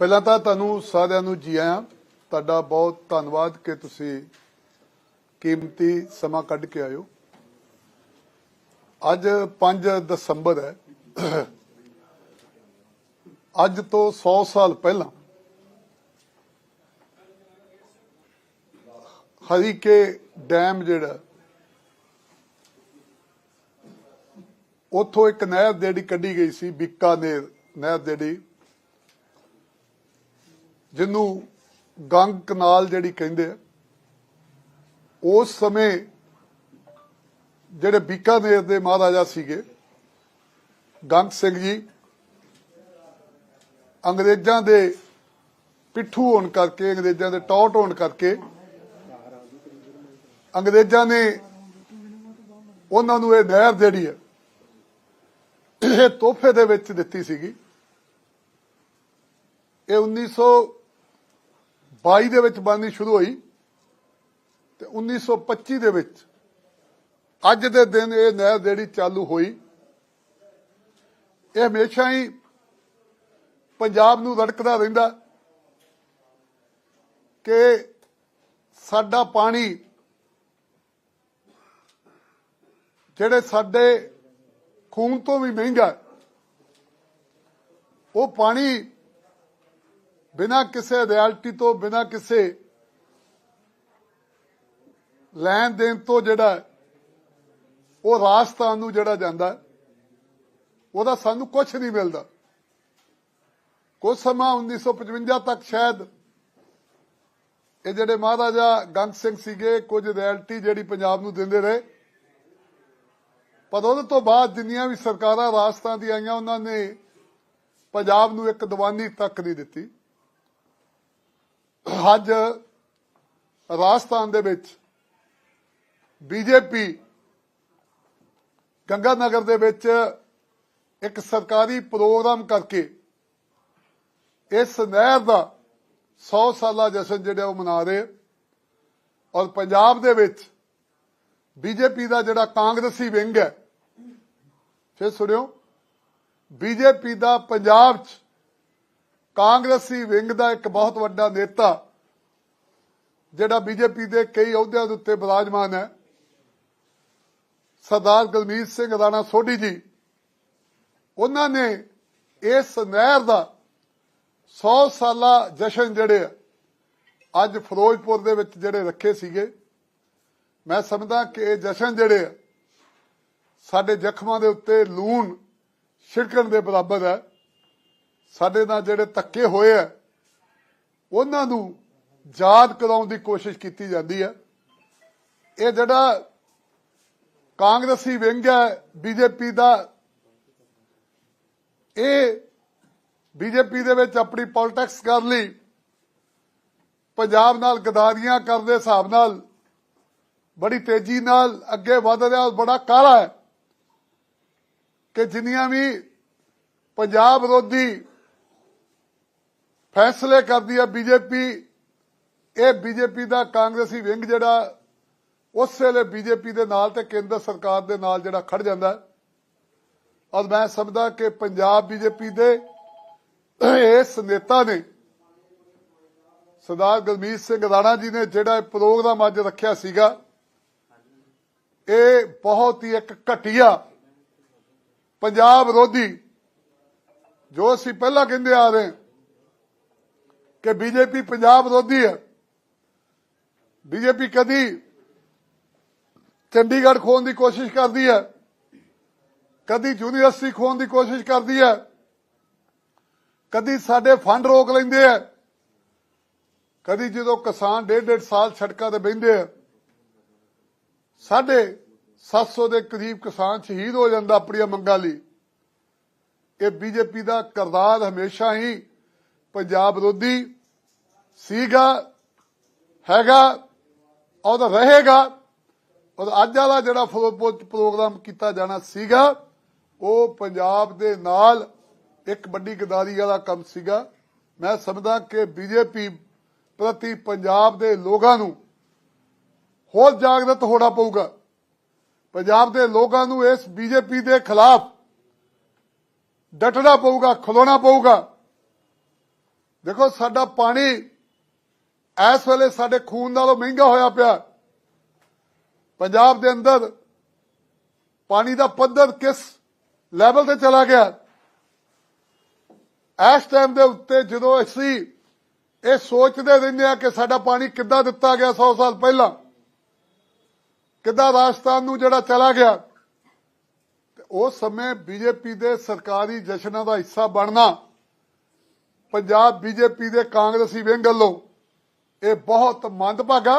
ਪਹਿਲਾਂ ਤਾਂ ਤੁਹਾਨੂੰ ਸਾਰਿਆਂ ਨੂੰ ਜੀ ਆਇਆਂ। ਤੁਹਾਡਾ ਬਹੁਤ ਧੰਨਵਾਦ ਕਿ ਤੁਸੀਂ ਕੀਮਤੀ ਸਮਾਂ ਕੱਢ ਕੇ ਆਇਓ। ਅੱਜ 5 ਦਸੰਬਰ ਹੈ। ਅੱਜ ਤੋਂ 100 ਸਾਲ ਪਹਿਲਾਂ ਹਰੀਕੇ ਡੈਮ ਜਿਹੜਾ ਉੱਥੋਂ ਇੱਕ ਨਹਿਰ ਜਿਹੜੀ ਕੱਢੀ ਗਈ ਸੀ, ਬੀਕਾਨੇਰ ਨਹਿਰ ਜਿਹੜੀ ਜਿਹਨੂੰ ਗੰਗ ਕਨਾਲ ਜਿਹੜੀ ਕਹਿੰਦੇ ਆ, ਉਸ ਸਮੇਂ ਜਿਹੜੇ ਬੀਕਾਨੇਰ ਦੇ ਮਹਾਰਾਜਾ ਸੀਗੇ, ਗੰਗ ਸਿੰਘ ਜੀ, ਅੰਗਰੇਜ਼ਾਂ ਦੇ ਪਿੱਠੂ ਹੋਣ ਕਰਕੇ, ਅੰਗਰੇਜ਼ਾਂ ਦੇ ਟੌਟ ਹੋਣ ਕਰਕੇ, ਅੰਗਰੇਜ਼ਾਂ ਨੇ ਉਹਨਾਂ ਨੂੰ ਇਹ ਨਹਿਰ ਜਿਹੜੀ ਹੈ ਇਹ ਤੋਹਫੇ ਦੇ ਵਿੱਚ ਦਿੱਤੀ ਸੀਗੀ। ਇਹ 1922 ਦੇ ਵਿੱਚ ਬਣਨੀ ਸ਼ੁਰੂ ਹੋਈ ਤੇ 1925 ਦੇ ਵਿੱਚ ਅੱਜ ਦੇ ਦਿਨ ਇਹ ਨਹਿਰ ਜਿਹੜੀ ਚਾਲੂ ਹੋਈ। ਇਹ ਹਮੇਸ਼ਾ ਹੀ ਪੰਜਾਬ ਨੂੰ ਰੜਕਦਾ ਰਹਿੰਦਾ ਕਿ ਸਾਡਾ ਪਾਣੀ ਜਿਹੜੇ ਸਾਡੇ ਖੂਨ ਤੋਂ ਵੀ ਮਹਿੰਗਾ ਉਹ ਪਾਣੀ ਬਿਨਾਂ ਕਿਸੇ ਰਿਐਲਿਟੀ ਤੋਂ, ਬਿਨਾਂ ਕਿਸੇ ਲੈਣ ਦੇਣ ਤੋਂ ਜਿਹੜਾ ਉਹ ਰਾਜਸਥਾਨ ਨੂੰ ਜਿਹੜਾ ਜਾਂਦਾ ਉਹਦਾ ਸਾਨੂੰ ਕੁਝ ਨਹੀਂ ਮਿਲਦਾ। ਕੁਝ ਸਮਾਂ 1955 ਤੱਕ ਸ਼ਾਇਦ ਇਹ ਜਿਹੜੇ ਮਹਾਰਾਜਾ ਗੰਗ ਸਿੰਘ ਸੀਗੇ, ਕੁਝ ਰੈਲਟੀ ਜਿਹੜੀ ਪੰਜਾਬ ਨੂੰ ਦਿੰਦੇ ਰਹੇ। ਪਰ ਉਹਦੇ ਤੋਂ ਬਾਅਦ ਜਿੰਨੀਆਂ ਵੀ ਸਰਕਾਰਾਂ ਰਾਜਸਥਾਨ ਦੀਆਂ ਆਈਆਂ, ਉਹਨਾਂ ਨੇ ਪੰਜਾਬ ਨੂੰ ਇੱਕ ਦੀਵਾਨੀ ਤੱਕ ਨਹੀਂ ਦਿੱਤੀ। ਅੱਜ ਰਾਜਸਥਾਨ ਦੇ ਵਿੱਚ ਬੀਜੇਪੀ ਗੰਗਾ ਨਗਰ ਦੇ ਵਿੱਚ ਇੱਕ ਸਰਕਾਰੀ ਪ੍ਰੋਗਰਾਮ ਕਰਕੇ ਇਸ ਨਹਿਰ ਦਾ 100 ਸਾਲਾ ਜਸ਼ਨ ਜਿਹੜਾ ਉਹ ਮਨਾ ਰਹੇ ਔਰ ਪੰਜਾਬ ਦੇ ਵਿੱਚ ਬੀਜੇਪੀ ਦਾ ਜਿਹੜਾ ਕਾਂਗਰਸੀ ਵਿੰਗ ਹੈ, ਫਿਰ ਸੁਣਿਓ, ਬੀਜੇਪੀ ਦਾ ਪੰਜਾਬ 'ਚ ਕਾਂਗਰਸੀ ਵਿੰਗ ਦਾ ਇੱਕ ਬਹੁਤ ਵੱਡਾ ਨੇਤਾ, ਜਿਹੜਾ ਬੀਜੇਪੀ ਦੇ ਕਈ ਅਹੁਦਿਆਂ ਦੇ ਉੱਤੇ ਬਿਰਾਜਮਾਨ ਹੈ, ਸਰਦਾਰ ਗੁਰਮੀਤ ਸਿੰਘ ਰਾਣਾ ਸੋਢੀ ਜੀ। ਉਹਨਾਂ ਨੇ ਇਸ ਨਹਿਰ ਦਾ 100 ਸਾਲਾ ਜਸ਼ਨ ਜਿਹੜੇ ਅੱਜ ਫਿਰੋਜ਼ਪੁਰ ਦੇ ਵਿੱਚ ਜਿਹੜੇ ਰੱਖੇ ਸੀਗੇ। ਮੈਂ ਸਮਝਦਾ ਕਿ ਇਹ ਜਸ਼ਨ ਜਿਹੜੇ ਸਾਡੇ ਜ਼ਖਮਾਂ ਦੇ ਉੱਤੇ ਲੂਣ ਛਿੜਕਣ ਦੇ ਬਰਾਬਰ ਹੈ। ਸਾਡੇ ਨਾਲ ਜਿਹੜੇ ਧੱਕੇ ਹੋਏ ਆ, ਉਹਨਾਂ ਨੂੰ ਯਾਦ ਕਰਾਉਣ ਦੀ ਕੋਸ਼ਿਸ਼ ਕੀਤੀ ਜਾਂਦੀ ਹੈ ਇਹ ਜਿਹੜਾ ਕਾਂਗਰਸੀ ਵਿੰਗ ਹੈ ਬੀਜੇਪੀ ਦਾ, ਇਹ ਬੀਜੇਪੀ ਦੇ ਵਿੱਚ ਆਪਣੀ ਪੋਲਿਟਿਕਸ ਕਰ ਲਈ ਪੰਜਾਬ ਨਾਲ ਗਦਾਰੀਆਂ ਕਰਦੇ ਹਿਸਾਬ ਨਾਲ ਬੜੀ ਤੇਜ਼ੀ ਨਾਲ ਅੱਗੇ ਵਧ ਰਿਹਾ ਔਰ ਬੜਾ ਕਾਲਾ ਹੈ ਕਿ ਜਿੰਨੀਆਂ ਵੀ ਪੰਜਾਬ ਵਿਰੋਧੀ ਫੈਸਲੇ ਕਰਦੀ ਹੈ ਬੀਜੇਪੀ। ਇਹ ਬੀਜੇਪੀ ਦਾ ਕਾਂਗਰਸੀ ਵਿੰਗ ਜਿਹੜਾ, ਉਸ ਵੇਲੇ ਬੀਜੇਪੀ ਦੇ ਨਾਲ ਤੇ ਕੇਂਦਰ ਸਰਕਾਰ ਦੇ ਨਾਲ ਜਿਹੜਾ ਖੜ ਜਾਂਦਾ ਔਰ ਮੈਂ ਸਮਝਦਾ ਕਿ ਪੰਜਾਬ ਬੀਜੇਪੀ ਦੇ ਇਸ ਨੇਤਾ ਨੇ, ਸਰਦਾਰ ਗੁਰਮੀਤ ਸਿੰਘ ਰਾਣਾ ਜੀ ਨੇ ਜਿਹੜਾ ਇਹ ਪ੍ਰੋਗਰਾਮ ਅੱਜ ਰੱਖਿਆ ਸੀਗਾ, ਇਹ ਬਹੁਤ ਹੀ ਇੱਕ ਘਟੀਆ ਪੰਜਾਬ ਵਿਰੋਧੀ ਜੋ ਅਸੀਂ ਪਹਿਲਾਂ ਕਹਿੰਦੇ ਆ ਰਹੇ ਕਿ ਬੀਜੇਪੀ ਪੰਜਾਬ ਵਿਰੋਧੀ ਹੈ। ਬੀਜੇਪੀ ਕਦੀ ਚੰਡੀਗੜ੍ਹ ਖੋਣ ਦੀ ਕੋਸ਼ਿਸ਼ ਕਰਦੀ ਹੈ। ਕਦੀ ਯੂਨੀਵਰਸਿਟੀ ਖੋਣ ਦੀ ਕੋਸ਼ਿਸ਼ ਕਰਦੀ ਹੈ। ਕਦੀ ਸਾਡੇ ਫੰਡ ਰੋਕ ਲੈਂਦੇ ਆ ਕਦੀ ਜਦੋਂ ਕਿਸਾਨ ਡੇਢ ਡੇਢ ਸਾਲ ਸੜਕਾਂ ਤੇ ਬਹਿੰਦੇ ਆ ਸਾਡੇ 700 ਦੇ ਕਰੀਬ ਕਿਸਾਨ ਸ਼ਹੀਦ ਹੋ ਜਾਂਦਾ ਆਪਣੀਆਂ ਮੰਗਾਂ ਲਈ। ਇਹ ਬੀਜੇਪੀ ਦਾ ਕਰਦਾਰ ਹਮੇਸ਼ਾ ਹੀ ਪੰਜਾਬ ਵਿਰੋਧੀ ਸੀਗਾ, ਹੈਗਾ ਔਰ ਰਹੇਗਾ। ਔਰ ਅੱਜ ਵਾਲਾ ਜਿਹੜਾ ਫਿਰੋਜ਼ਪੁਰ ਪ੍ਰੋਗਰਾਮ ਕੀਤਾ ਜਾਣਾ ਸੀਗਾ, ਉਹ ਪੰਜਾਬ ਦੇ ਨਾਲ ਇੱਕ ਵੱਡੀ ਗਦਾਰੀ ਵਾਲਾ ਕੰਮ ਸੀਗਾ। ਮੈਂ ਸਮਝਦਾ ਕਿ ਬੀਜੇਪੀ ਪ੍ਰਤੀ ਪੰਜਾਬ ਦੇ ਲੋਕਾਂ ਨੂੰ ਹੋਰ ਜਾਗਰਤ ਹੋਣਾ ਪਊਗਾ। ਪੰਜਾਬ ਦੇ ਲੋਕਾਂ ਨੂੰ ਇਸ ਬੀਜੇਪੀ ਦੇ ਖਿਲਾਫ ਡਟਣਾ ਪਊਗਾ, ਖਲੋਣਾ ਪਊਗਾ। ਦੇਖੋ, ਸਾਡਾ ਪਾਣੀ ਇਸ ਵੇਲੇ ਸਾਡੇ ਖੂਨ ਨਾਲੋਂ ਮਹਿੰਗਾ ਹੋਇਆ ਪਿਆ। ਪੰਜਾਬ ਦੇ ਅੰਦਰ ਪਾਣੀ ਦਾ ਪੱਧਰ ਕਿਸ ਲੈਵਲ ਤੇ ਚਲਾ ਗਿਆ? ਇਸ ਟਾਈਮ ਦੇ ਉੱਤੇ ਜਦੋਂ ਅਸੀਂ ਇਹ ਸੋਚਦੇ ਰਹਿੰਦੇ ਆ ਕਿ ਸਾਡਾ ਪਾਣੀ ਕਿੱਦਾਂ ਦਿੱਤਾ ਗਿਆ 100 ਸਾਲ ਪਹਿਲਾਂ, ਕਿੱਦਾਂ ਰਾਜਸਥਾਨ ਨੂੰ ਜਿਹੜਾ ਚਲਾ ਗਿਆ ਉਸ ਸਮੇਂ ਬੀਜੇਪੀ ਦੇ ਸਰਕਾਰੀ ਜਸ਼ਨਾਂ ਦਾ ਹਿੱਸਾ ਬਣਨਾ ਪੰਜਾਬ ਬੀਜੇਪੀ ਦੇ ਕਾਂਗਰਸੀ ਵਿੰਗ ਵੱਲੋਂ ਇਹ ਬਹੁਤ ਮੰਦਭਾਗਾ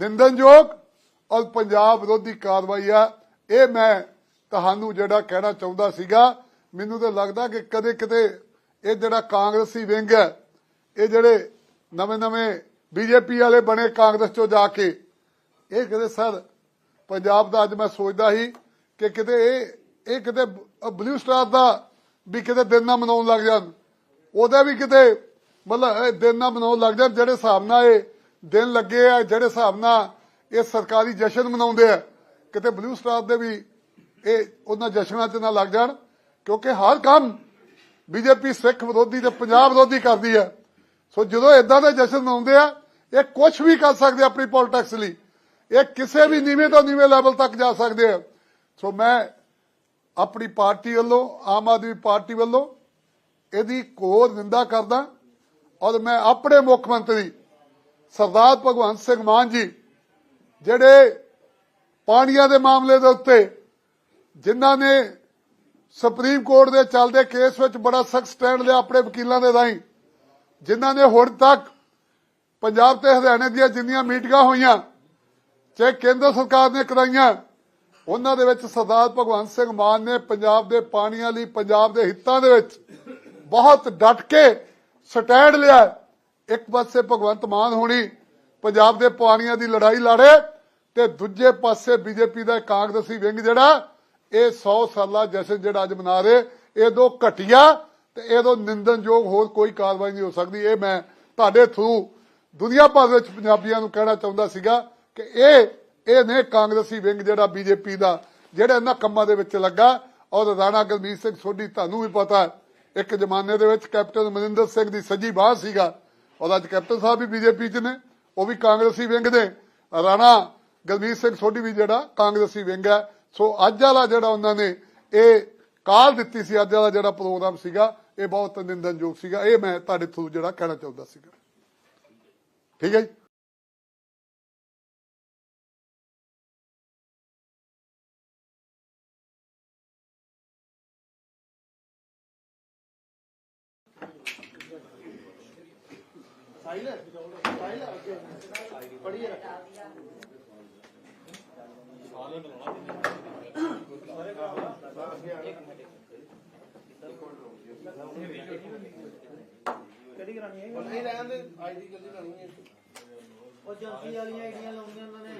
ਨਿੰਦਨਯੋਗ ਔਰ ਪੰਜਾਬ ਵਿਰੋਧੀ ਕਾਰਵਾਈ ਆ। ਇਹ ਮੈਂ ਤੁਹਾਨੂੰ ਜਿਹੜਾ ਕਹਿਣਾ ਚਾਹੁੰਦਾ ਸੀਗਾ, ਮੈਨੂੰ ਤਾਂ ਲੱਗਦਾ ਕਿ ਕਦੇ ਕਿਤੇ ਇਹ ਜਿਹੜਾ ਕਾਂਗਰਸੀ ਵਿੰਗ ਹੈ, ਇਹ ਜਿਹੜੇ ਨਵੇਂ ਨਵੇਂ ਬੀਜੇਪੀ ਵਾਲੇ ਬਣੇ ਕਾਂਗਰਸ ਚੋਂ ਜਾ ਕੇ, ਇਹ ਕਿਤੇ ਸਰ, ਪੰਜਾਬ ਦਾ ਅੱਜ ਮੈਂ ਸੋਚਦਾ ਸੀ ਕਿ ਕਿਤੇ ਇਹ ਇਹ ਕਿਤੇ ਬਲੂ ਸਟਾਰ ਦਾ ਵੀ ਕਿਤੇ ਦਿਨ ਨਾ ਮਨਾਉਣ ਲੱਗ ਜਾਣ। ਉਹਦਾ ਵੀ ਕਿਤੇ ਮਤਲਬ ਇਹ ਦਿਨ ਨਾ ਮਨਾਉਣ ਲੱਗ ਜਾਣ, ਜਿਹੜੇ ਹਿਸਾਬ ਨਾਲ ਇਹ ਦਿਨ ਲੱਗੇ ਆ, ਜਿਹੜੇ ਹਿਸਾਬ ਨਾਲ ਇਹ ਸਰਕਾਰੀ ਜਸ਼ਨ ਮਨਾਉਂਦੇ ਆ, ਕਿਤੇ ਬਲੂ ਸਟਾਰ ਦੇ ਵੀ ਇਹ ਉਹਨਾਂ ਜਸ਼ਨਾਂ 'ਚ ਨਾ ਲੱਗ ਜਾਣ, ਕਿਉਂਕਿ ਹਰ ਕੰਮ ਬੀਜੇਪੀ ਸਿੱਖ ਵਿਰੋਧੀ ਤੇ ਪੰਜਾਬ ਵਿਰੋਧੀ ਕਰਦੀ ਹੈ ਸੋ ਜਦੋਂ ਇਦਾਂ ਦੇ ਜਸ਼ਨ ਮਨਾਉਂਦੇ ਆ, ਇਹ ਕੁਝ ਵੀ ਕਰ ਸਕਦੇ ਆਪਣੀ ਪੋਲਿਟਿਕਸ ਲਈ। ਇਹ ਕਿਸੇ ਵੀ ਨੀਵੇਂ ਤੋਂ ਨੀਵੇਂ ਲੈਵਲ ਤੱਕ ਜਾ ਸਕਦੇ ਆ। ਸੋ ਮੈਂ ਆਪਣੀ ਪਾਰਟੀ ਵੱਲੋਂ, ਆਮ ਆਦਮੀ ਪਾਰਟੀ ਵੱਲੋਂ ਇਹਦੀ ਕੋਰ ਨਿੰਦਾ ਕਰਦਾ ਔਰ ਮੈਂ ਆਪਣੇ ਮੁੱਖ ਮੰਤਰੀ ਸਰਦਾਰ ਭਗਵੰਤ ਸਿੰਘ ਮਾਨ ਜੀ, ਜਿਹੜੇ ਪਾਣੀਆਂ ਦੇ ਮਾਮਲੇ ਦੇ ਉੱਤੇ ਜਿਨ੍ਹਾਂ ਨੇ ਸੁਪਰੀਮ ਕੋਰਟ ਦੇ ਚੱਲਦੇ ਕੇਸ ਵਿੱਚ ਬੜਾ ਸਖਤ ਸਟੈਂਡ ਲਿਆ ਆਪਣੇ ਵਕੀਲਾਂ ਦੇ ਰਾਹੀਂ, ਜਿਨ੍ਹਾਂ ਨੇ ਹੁਣ ਤੱਕ ਪੰਜਾਬ ਤੇ ਹਰਿਆਣੇ ਦੀਆਂ ਜਿੰਨੀਆਂ ਮੀਟਿੰਗਾਂ ਹੋਈਆਂ, ਚਾਹੇ ਕੇਂਦਰ ਸਰਕਾਰ ਨੇ ਕਰਾਈਆਂ, ਉਹਨਾਂ ਦੇ ਵਿੱਚ ਸਰਦਾਰ ਭਗਵੰਤ ਸਿੰਘ ਮਾਨ ਨੇ ਪੰਜਾਬ ਦੇ ਪਾਣੀਆਂ ਲਈ, ਪੰਜਾਬ ਦੇ ਹਿੱਤਾਂ ਦੇ ਵਿੱਚ ਬਹੁਤ ਡਟ ਕੇ ਸਟੈਂਡ ਲਿਆ। ਇੱਕ ਪਾਸੇ ਭਗਵੰਤ ਮਾਨ ਹੋਣੀ ਪੰਜਾਬ ਦੇ ਪਾਣੀਆਂ ਦੀ ਲੜਾਈ ਲੜੇ ਤੇ ਦੂਜੇ ਪਾਸੇ ਬੀਜੇਪੀ ਦਾ ਕਾਂਗਰਸੀ ਵਿੰਗ ਜਿਹੜਾ ਇਹ 100 ਸਾਲਾ ਜਸ਼ਨ ਜਿਹੜਾ ਅੱਜ ਮਨਾ ਰਹੇ ਇਹ ਦੋ ਘਟਿਆ ਤੇ ਇਹ ਦੋ ਨਿੰਦਨਯੋਗ ਹੋਰ ਕੋਈ ਕਾਰਵਾਈ ਨਹੀਂ ਹੋ ਸਕਦੀ। ਇਹ ਮੈਂ ਤੁਹਾਡੇ ਥਰੂ ਦੁਨੀਆ ਭਰ ਵਿੱਚ ਪੰਜਾਬੀਆਂ ਨੂੰ ਕਹਿਣਾ ਚਾਹੁੰਦਾ ਸੀਗਾ ਕਿ ਇਹ ਇਹ ਨੇ ਕਾਂਗਰਸੀ ਵਿੰਗ ਜਿਹੜਾ ਬੀਜੇਪੀ ਦਾ ਜਿਹੜਾ ਇਹਨਾਂ ਕੰਮਾਂ ਦੇ ਵਿੱਚ ਲੱਗਾ। ਔਰ ਰਾਣਾ ਗੁਰਮੀਤ ਸਿੰਘ ਸੋਢੀ ਤੁਹਾਨੂੰ ਵੀ ਪਤਾ ਹੈ, ਇੱਕ ਜ਼ਮਾਨੇ ਦੇ ਵਿੱਚ ਕੈਪਟਨ ਅਮਰਿੰਦਰ ਸਿੰਘ ਦੀ ਸੱਜੀ ਬਾਹ ਸੀਗਾ। ਔਰ ਅੱਜ ਕੈਪਟਨ ਸਾਹਿਬ ਵੀ ਬੀਜੇਪੀ 'ਚ ਨੇ, ਉਹ ਵੀ ਕਾਂਗਰਸੀ ਵਿੰਗ ਨੇ ਰਾਣਾ ਗੁਰਮੀਤ ਸਿੰਘ ਸੋਢੀ ਵੀ ਜਿਹੜਾ ਕਾਂਗਰਸੀ ਵਿੰਗ ਹੈ। ਸੋ ਅੱਜ ਵਾਲਾ ਜਿਹੜਾ ਉਹਨਾਂ ਨੇ ਇਹ ਕਾਲ ਦਿੱਤੀ ਸੀ, ਅੱਜ ਵਾਲਾ ਜਿਹੜਾ ਪ੍ਰੋਗਰਾਮ ਸੀਗਾ, ਇਹ ਬਹੁਤ ਨਿੰਦਨਯੋਗ ਸੀਗਾ। ਇਹ ਮੈਂ ਤੁਹਾਡੇ ਥਰੂ ਜਿਹੜਾ ਕਹਿਣਾ ਚਾਹੁੰਦਾ ਸੀਗਾ। ਠੀਕ ਹੈ ਜੀ? ਨਹੀਂ ਰਹਿਣ ਦੇ ਆਈਡੀ ਜਲਦੀ ਲਾਣੀ ਹੈ ਉਹ ਏਜੰਸੀ ਵਾਲੀਆਂ ਆਈਡੀਆਂ ਲਾਉਣੀਆਂ ਉਹਨਾਂ ਨੇ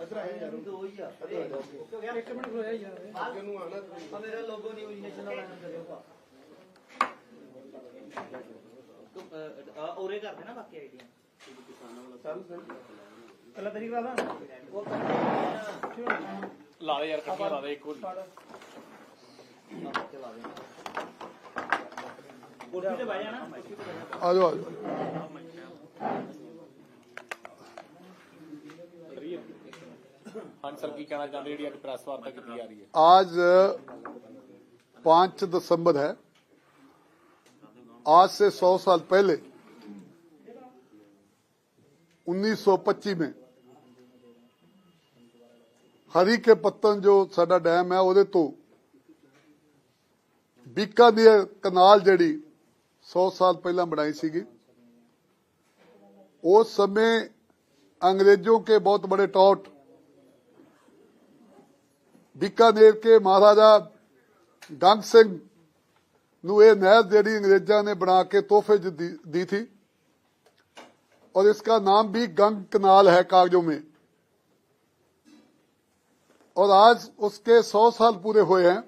ਇੱਧਰ ਆਏ ਯਾਰ ਦੋ ਹੀ ਆ ਇੱਕ ਮਿੰਟ ਹੋਇਆ ਯਾਰ ਅੱਗੇ ਨੂੰ ਆਣਾ ਆ ਮੇਰਾ ਲੋਗੋ ਨਿਊਜ਼ ਨੈਸ਼ਨ ਦਾ ਬੈਨਰ ਕਰਿਓ ਉਰੇ ਕਰਦੇ ਨਾ ਬਾਕੀ ਆਈਡੀਆਂ ਕੱਲਾ ਤੇਰੀ ਕਰਾ ਉਹ ਕਰਦੇ ਲਾ ਦੇ ਯਾਰ ਕੱਟੀਆਂ ਲਾ ਦੇ ਇੱਕ ਹੋਰ ਨਾ ਚਲਾ ਦੇ ਕੁਰਸੀ ਤੇ ਬਹਿ ਜਾਣਾ ਕੁਰਸੀ ਤੇ ਬਹਿ ਜਾਣਾ ਆ ਜਾਓ ਆ ਜਾਓ ਹਾਂ ਸਰ ਕੀ ਕਹਿਣਾ ਚਾਹੁੰਦੇ ਜਿਹੜੀ ਅੱਜ ਪ੍ਰੈਸ ਵਾਰਤਾ ਕੀਤੀ ਜਾ ਰਹੀ ਹੈ आज पांच दिसंबर है आज से सौ साल पहले 1925 में ਹਰੀ ਕੇ ਪੱਤਨ ਜੋ ਸਾਡਾ ਡੈਮ ਹੈ ਉਹਦੇ ਤੋਂ ਬੀਕਾਨੇਰ ਕਨਾਲ ਜਿਹੜੀ 100 ਸਾਲ ਪਹਿਲਾਂ ਬਣਾਈ ਸੀਗੀ ਉਸ ਸਮੇਂ अंग्रेजों के बहुत बड़े टॉट ਬੀਕਾਨੇਰ ਕੇ ਮਹਾਰਾਜਾ ਗੰਗ ਸਿੰਘ ਨੂੰ ਇਹ ਨਹਿਰ ਜਿਹੜੀ ਅੰਗਰੇਜ਼ਾਂ ਨੇ ਬਣਾ ਕੇ ਤੋਹਫੇ 'ਚ दी दी थी और इसका नाम भी गंग कनाल है कागजों में और आज उसके 100 साल पूरे हुए हैं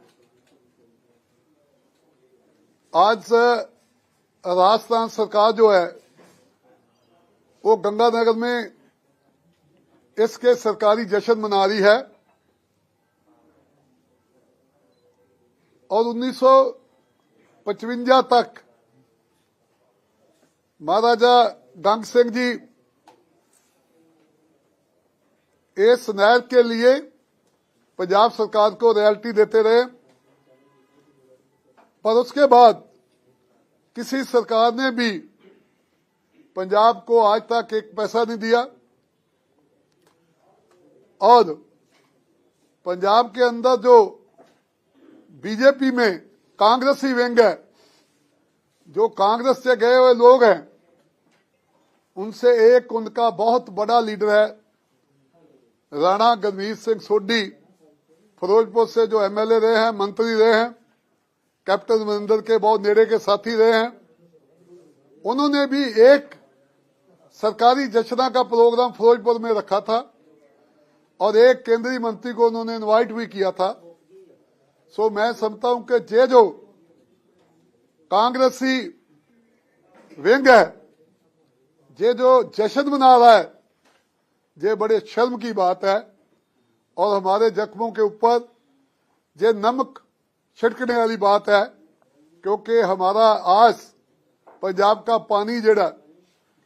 आज राजस्थान सरकार जो है वो गंगानगर में इसके सरकारी जश्न मना रही है और 55 तक महाराजा गंग सिंह जी, इस नहर के लिए पंजाब सरकार को रॉयल्टी देते रहे, पर उसके बाद किसी सरकार ने भी पंजाब को आज तक एक पैसा नहीं दिया। और पंजाब के अंदर जो बीजेपी में कांग्रेसी विंग है, जो कांग्रेस से गए हुए लोग हैं उनसे एक उनका बहुत बड़ा लीडर है, राणा गंभीर सिंह सोडी फिरोजपुर से जो एमएलए रहे हैं, मंत्री रहे हैं, कैप्टन अमरिंदर के बहुत नेड़े के साथी रहे हैं, उन्होंने भी एक सरकारी जश्ना का प्रोग्राम फिरोजपुर में रखा था और एक केंद्रीय मंत्री को उन्होंने इनवाइट भी किया था। सो मैं समझता हूँ कि जे जो कांग्रेसी विंग है ये जो जश्न मना रहा है, ये बड़े शर्म की बात है। और हमारे जख्मों के ऊपर ये नमक छिड़कने वाली बात है, क्योंकि हमारा आज पंजाब का पानी जड़ा,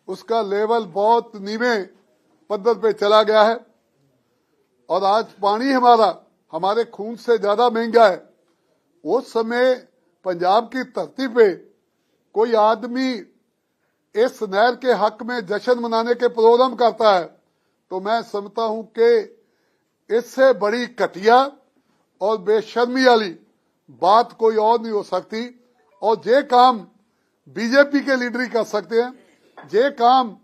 उसका लेवल बहुत नीवे पद्धर पे चला गया है। और आज पानी हमारा, हमारे खून से ज़्यादा महँगा है। उस समय पंजाब की धरती पे कोई आदमी इस नहर के हक में जश्न मनाने के प्रोग्राम करता है तो मैं समझता हूँ कि इससे बड़ी कटिया और बेशर्मी वाली बात कोई और नहीं हो सकती। और ये काम बीजेपी के लीडर ही कर सकते हैं ये काम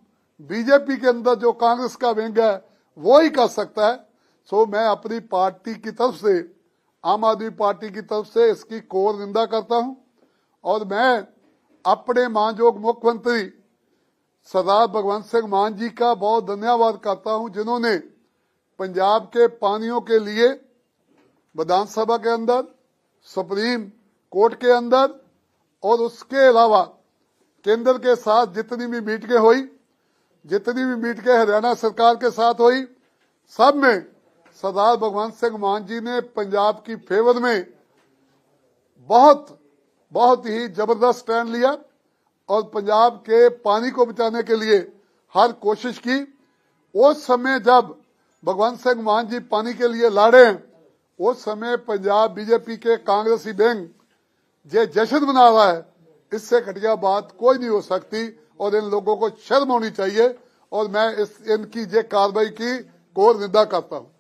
बीजेपी के अंदर जो कांग्रेस का विंग है, वो ही कर सकता है। सो मैं अपनी पार्टी की तरफ़ से, आम आदमी पार्टी की तरफ़ से इसकी कोर निंदा करता हूँ। और मैं अपने मानयोग मुख्यमंत्री सरदार भगवंत सिंह मान जी का बहुत धन्यवाद करता हूँ, जिन्होंने पंजाब के पानियों के लिए विधानसभा के अंदर, सुप्रीम कोर्ट के अंदर, और उसके अलावा केंद्र के साथ जितनी भी मीटिंगें हुई, जितनी भी मीटिंगें हरियाणा सरकार के साथ हुई, सब में सरदार भगवंत सिंह मान जी ने पंजाब की फेवर में बहुत बहुत ही ज़बरदस्त स्टैंड लिया। और पंजाब के पानी को बचाने के लिए हर कोशिश की। उस समय जब भगवंत सिंह मान जी पानी के लिए लड़े, उस समय पंजाब बीजेपी के कांग्रेसी बैंक ये जश्न मना रहा है, इससे घटिया बात कोई नहीं हो सकती और इन लोगों को शर्म होनी चाहिए और मैं इस, इनकी ये कार्रवाई की घोर निंदा करता हूँ।